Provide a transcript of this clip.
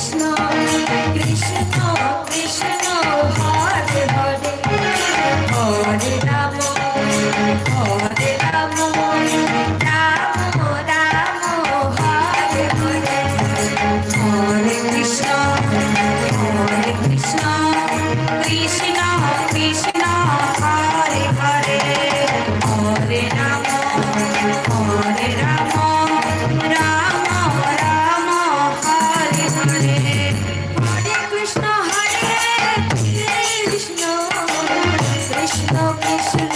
হরে 知道你是。